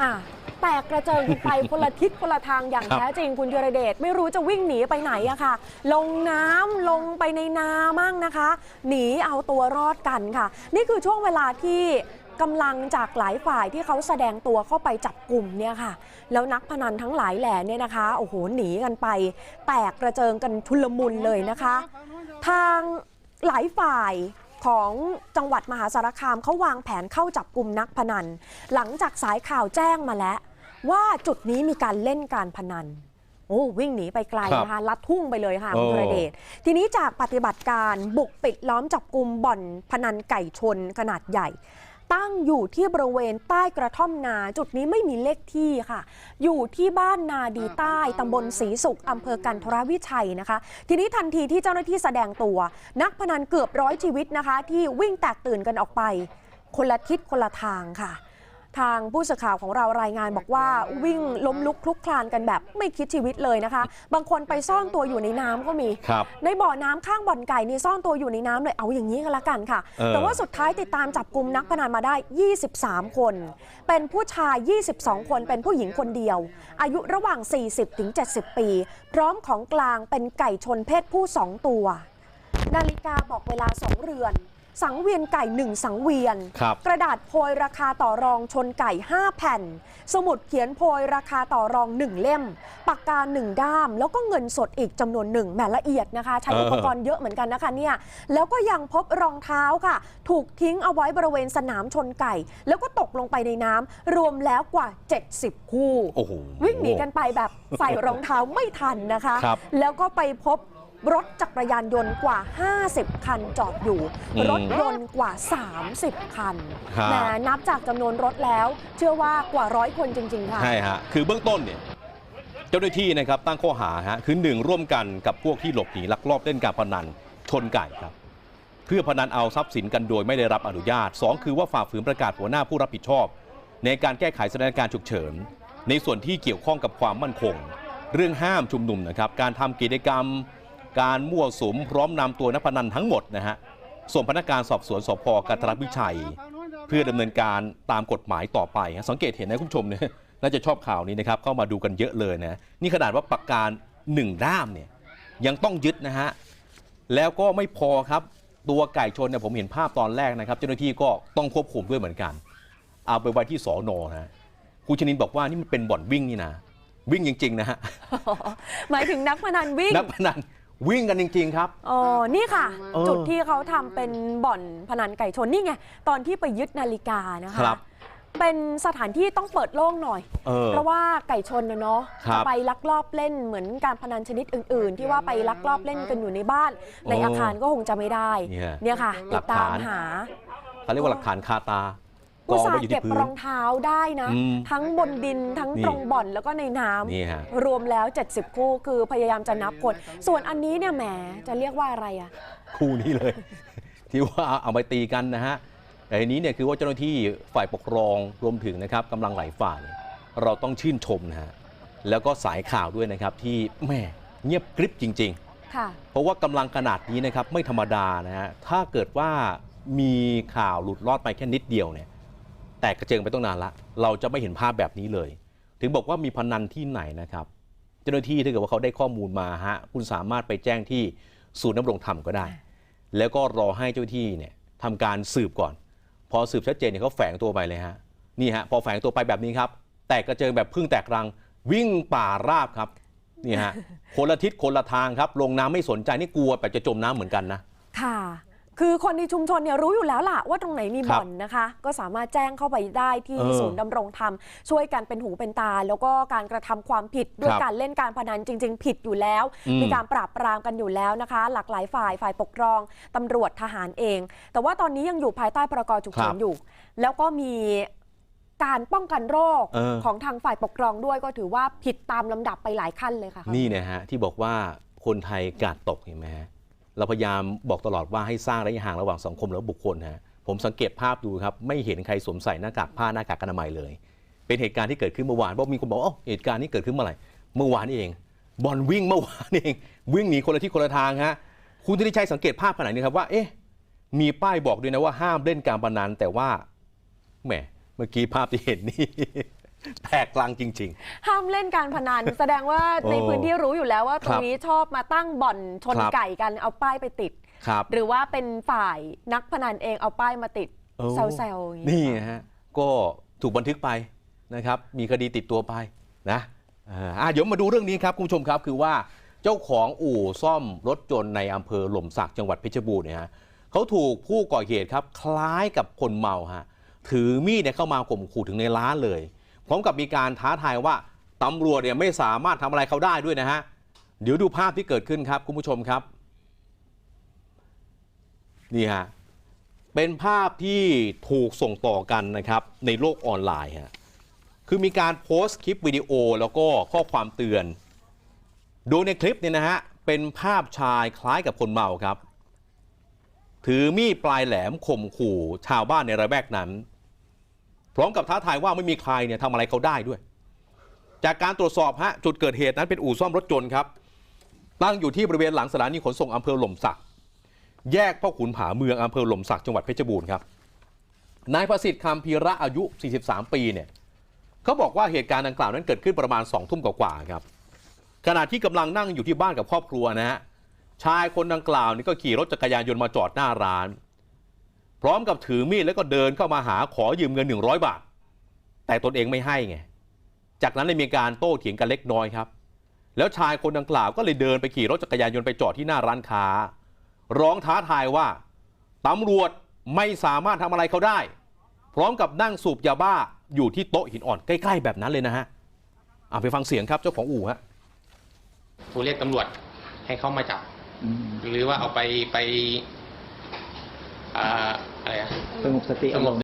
อะแตกกระเจิงกันไป คนละทิศคนละทางอย่างครับแท้จริงคุณธีรเดชไม่รู้จะวิ่งหนีไปไหนอะค่ะ ลงน้ำลงไปในนามั่งนะคะ หนีเอาตัวรอดกันค่ะ นี่คือช่วงเวลาที่กำลังจากหลายฝ่ายที่เขาแสดงตัวเข้าไปจับกลุ่มเนี่ยค่ะ แล้วนักพนันทั้งหลายแหล่เนี่ยนะคะโอ้โหหนีกันไป แตกกระเจิงกันชุลมุนเลยนะคะ ทางหลายฝ่าย ของจังหวัดมหาสารคามเขาวางแผนเข้าจับกลุ่มนักพนัน หลังจากสายข่าวแจ้งมาแล้ว ว่าจุดนี้มีการเล่นการพนันโอ้วิ่งหนีไปไกลนะคะลัดทุ่งไปเลยค่ะคุณโอ้ธรเดชทีนี้จากปฏิบัติการบุกปิดล้อมจับกลุ่มบ่อนพนันไก่ชนขนาดใหญ่ ตั้งอยู่ที่บริเวณใต้กระท่อมนา จุดนี้ไม่มีเลขที่ค่ะ อยู่ที่บ้านนาดีใต้ตำบลศรีสุขอำเภอกันทรวิชัยนะคะ ทีนี้ทันทีที่เจ้าหน้าที่แสดงตัว นักพนันเกือบร้อยชีวิตนะคะ ที่วิ่งแตกตื่นกันออกไป คนละทิศคนละทางค่ะ ทางผู้สื่อข่าวของเรารายงานบอกว่าวิ่งล้มลุกคลุกคลานกันแบบไม่คิดชีวิตเลยนะคะ บางคนไปซ่อนตัวอยู่ในน้ำก็มีครับในบ่อน้ำข้างบ่อนไก่นี่ซ่อนตัวอยู่ในน้ำเลยเอาอย่างนี้ก็แล้วกันค่ะเออแต่ว่าสุดท้ายติดตามจับกลุ่มนักพนันมาได้ 23 คน เป็นผู้ชาย 22 คนเป็นผู้หญิงคนเดียว อายุระหว่าง 40ถึง70 ปี พร้อมของกลางเป็นไก่ชนเพศผู้ 2 ตัว นาฬิกาบอกเวลา 2 เรือน สังเวียนไก่ 1 สังเวียนครับกระดาษโพยราคาต่อรองชนไก่ 5 แผ่น สมุดเขียนโพยราคาต่อรอง 1 เล่ม ปากกา 1 ด้าม แล้วก็เงินสดอีกจำนวนหนึ่งแหมละเอียดนะคะ ใช้เอออุปกรณ์เยอะเหมือนกันนะคะเนี่ยแล้วก็ยังพบรองเท้าค่ะ ถูกทิ้งเอาไว้บริเวณสนามชนไก่ แล้วก็ตกลงไปในน้ำรวมแล้วกว่า 70 คู่โอ้โหวิ่งหนีกันไปแบบใส่รองเท้าไม่ทันนะคะครับแล้วก็ไปพบ รถจักรยานยนต์กว่า 50 คันจอดอยู่ อืมรถยนต์กว่า 30 คันครับ แหมนับจากจำนวนรถแล้ว เชื่อว่ากว่าร้อยคนจริง ๆ ค่ะ ใช่ฮะ คือเบื้องต้นเนี่ยเจ้าหน้าที่นะครับตั้งข้อหาฮะคือหนึ่งร่วมกันกับพวกที่หลบหนีลักลอบเล่นการพนันชนไก่ครับ เพื่อพนันเอาทรัพย์สินกันโดยไม่ได้รับอนุญาตสองคือว่าฝ่าฝืนประกาศหัวหน้าผู้รับผิดชอบ ในการแก้ไขสถานการณ์ฉุกเฉิน ในส่วนที่เกี่ยวข้องกับความมั่นคง เรื่องห้ามชุมนุมนะครับ การทำกิจกรรม การมั่วสุมพร้อมนำตัวนักพนันทั้งหมดนะฮะส่งพนักงานสอบสวนสพกันทรวิชัย เพื่อดำเนินการตามกฎหมายต่อไปฮะสังเกตเห็นนะคุณผู้ชมเนี่ยน่าจะชอบข่าวนี้นะครับเข้ามาดูกันเยอะเลยนะนี่ขนาดว่าปากกาหนึ่งด้ามเนี่ยยังต้องยึดนะฮะแล้วก็ไม่พอครับตัวไก่ชนเนี่ยผมเห็นภาพตอนแรกนะครับ เจ้าหน้าที่ก็ต้องควบคุมด้วยเหมือนกัน เอาไปไว้ที่สอนอนะครูชนินบอกว่านี่มันเป็นบ่อนวิ่งนี่นะวิ่งจริงๆนะฮะหมายถึงนักพนันวิ่งนักพนัน วิ่งกันจริง ๆ ครับ อ๋อ นี่ค่ะ เออจุดที่เขาทำเป็นบ่อนพนันไก่ชนนี่ไง ตอนที่ไปยึดนาฬิกานะคะ ครับเป็นสถานที่ต้องเปิดโล่งหน่อยเออเพราะว่าไก่ชนนะเนาะครับจะไปลักลอบเล่นเหมือนการพนันชนิดอื่น ๆ ที่ว่าไปลักลอบเล่นกันอยู่ในบ้าน ในอาคารก็คงจะไม่ได้ เนี่ยเนี่ยค่ะ หลัติกดตามฐานหา เขาเรียกว่าหลักฐานคาตา กอุตองส่าไว้ห์อยู่เก็ที่บพื้น รองเท้าได้นะ อืมทั้งบนดินทั้งนี่ตรงบ่อนแล้วก็ในน้ำนี่ฮะรวมแล้ว 70 คู่คือพยายามจะนับคน ส่วนอันนี้เนี่ยแหมจะเรียกว่าอะไรอะ คู่นี้เลย ที่ว่าเอาไปตีกันนะฮะแต่ทีนี้เนี่ยคือว่าเจ้าหน้าที่ฝ่ายปกครองรวมถึงนะครับกำลังหลายฝ่าย เราต้องชื่นชมนะฮะแล้วก็สายข่าวด้วยนะครับที่แหม่เงียบกริบจริงค่ะๆเพราะว่ากำลังขนาดนี้นะครับไม่ธรรมดานะฮะ ถ้าเกิดว่ามีข่าวหลุดรอดไปแค่นิดเดียวเนี่ยแตกกระเจิงไปต้องนานละเราจะไม่เห็นภาพแบบนี้เลย ถึงบอกว่ามีพนันที่ไหนนะครับเจ้าหน้าที่ถ้าเกิดว่าเขาได้ข้อมูลมาฮะคุณสามารถไปแจ้งที่ศูนย์ดำรงธรรมก็ได้ แล้วก็รอให้เจ้าหน้าที่เนี่ยทำการสืบก่อน พอสืบชัดเจนเนี่ยเขาแฝงตัวไปเลยฮะนี่ฮะพอแฝงตัวไปแบบนี้ครับ แตกกระเจิงแบบพึ่งแตกรังวิ่งป่าราบครับนี่ฮะคนละทิศคนละทางครับ ลงน้ำไม่สนใจนี่กลัวแบบจะจมน้ำเหมือนกันนะค่ะ คือคนในชุมชนเนี่ยรู้อยู่แล้วล่ะว่าตรงไหนมีครับบ่อนนะคะ ก็สามารถแจ้งเข้าไปได้ที่เออศูนย์ดำรงธรรมช่วยกันเป็นหูเป็นตา แล้วก็การกระทำความผิดด้วยครับการเล่นการพนันจริง ๆ ผิดอยู่แล้วอืมมีการปราบปรามกันอยู่แล้วนะคะ หลากหลายฝ่ายฝ่ายปกครองตำรวจทหารเอง แต่ว่าตอนนี้ยังอยู่ภายใต้พรกฉุกเฉินอยู่ แล้วก็มีการป้องกันโรคเออของทางฝ่ายปกครองด้วยก็ถือว่าผิดตามลำดับไปหลายขั้นเลยค่ะ นี่นะฮะที่บอกว่าคนไทยกาดตกเห็นไหมฮะ เราพยายามบอกตลอดว่าให้สร้างระยะห่างระหว่างสังคมและบุคคลฮะผมสังเกตภาพดูครับ ไม่เห็นใครสวมใส่หน้ากากผ้าหน้ากากอนามัยเลย เป็นเหตุการณ์ที่เกิดขึ้นเมื่อวานเพราะมีคนบอกอ๋อเหตุการณ์นี้เกิดขึ้นเมื่อไหร่เมื่อวานเองบอลวิ่งเมื่อวานเอง วิ่งหนีคนละที่คนละทางฮะคุณธนิชัยสังเกตภาพขนาดนี้ครับว่าเอ๊ะมีป้ายบอกด้วยนะว่าห้ามเล่นการพนันแต่ว่าแหมเมื่อกี้ภาพที่เห็นนี่ แปลกกลางจริง ห้ามเล่นการพนัน แสดงว่าในโอ้พื้นที่รู้อยู่แล้วว่าตรงนี้ชอบมาตั้งบ่อนชนครับ ไก่กันเอาป้ายไปติด ๆ ครับ หรือว่าเป็นฝ่ายนักพนันเองเอาป้ายมาติดโอ้แซวๆอย่างนี่นี้ฮะ ก็ถูกบันทึกไปนะครับ มีคดีติดตัวไปนะเอ่ออะเดี๋ยวมาดูเรื่องนี้ครับคุณผู้ชมครับคือว่าเจ้าของอู่ซ่อมรถยนต์ในอำเภอหล่มสักจังหวัดเพชรบูรณ์เนี่ยฮะเขาถูกผู้ก่อเหตุครับ คล้ายกับคนเมาฮะถือมีดเนี่ยเข้ามาข่มขู่ถึงในร้านเลย พร้อมกับมีการท้าทายว่าตำรวจเนี่ยไม่สามารถทำอะไรเขาได้ด้วยนะฮะเดี๋ยวดูภาพที่เกิดขึ้นครับคุณผู้ชมครับนี่ฮะเป็นภาพที่ถูกส่งต่อกันนะครับในโลกออนไลน์ฮะคือมีการโพสต์คลิปวิดีโอแล้วก็ข้อความเตือน โดยในคลิปเนี่ยนะฮะเป็นภาพชายคล้ายกับคนเมาครับ ถือมีดปลายแหลมข่มขู่ชาวบ้านในระแวกนั้น พร้อมกับท้าทายว่าไม่มีใครเนี่ยทำอะไรเขาได้ด้วย จากการตรวจสอบฮะจุดเกิดเหตุนั้นเป็นอู่ซ่อมรถยนต์ครับตั้งอยู่ที่บริเวณหลังสถานีขนส่งอำเภอหล่มสัก แยกพ่อขุนผาเมืองอำเภอหล่มสักจังหวัดเพชรบูรณ์ครับนายประสิทธิ์คำพีระอายุ 43 ปีเนี่ยเขาบอกว่าเหตุการณ์ดังกล่าวนั้นเกิดขึ้นประมาณ2ทุ่มกว่าๆครับขณะที่กำลังนั่งอยู่ที่บ้านกับครอบครัวนะฮะชายคนดังกล่าวนี่ก็ขี่รถจักรยานยนต์มาจอดหน้าร้าน ร้อมกับถือมีดแล้วก็เดินเข้ามาหาขอยืมเงิน 100 บาท แต่ตนเองไม่ให้ไง จากนั้นเลยมีการโต้เถียงกันเล็กน้อยครับ แล้วชายคนดังกล่าวก็เลยเดินไปขี่รถจักรยานยนต์ไปจอดที่หน้าร้านค้า ร้องท้าทายว่าตำรวจไม่สามารถทำอะไรเขาได้ พร้อมกับนั่งสูบยาบ้าอยู่ที่โต๊ะหินอ่อนใกล้ ๆ แบบนั้นเลยนะฮะเอาไปฟังเสียงครับเจ้าของอู่ฮะโทรเรียกตำรวจให้เข้ามาจับ หรือว่าเอาไปไปอ่า อะไรอะ สงบสติสงบส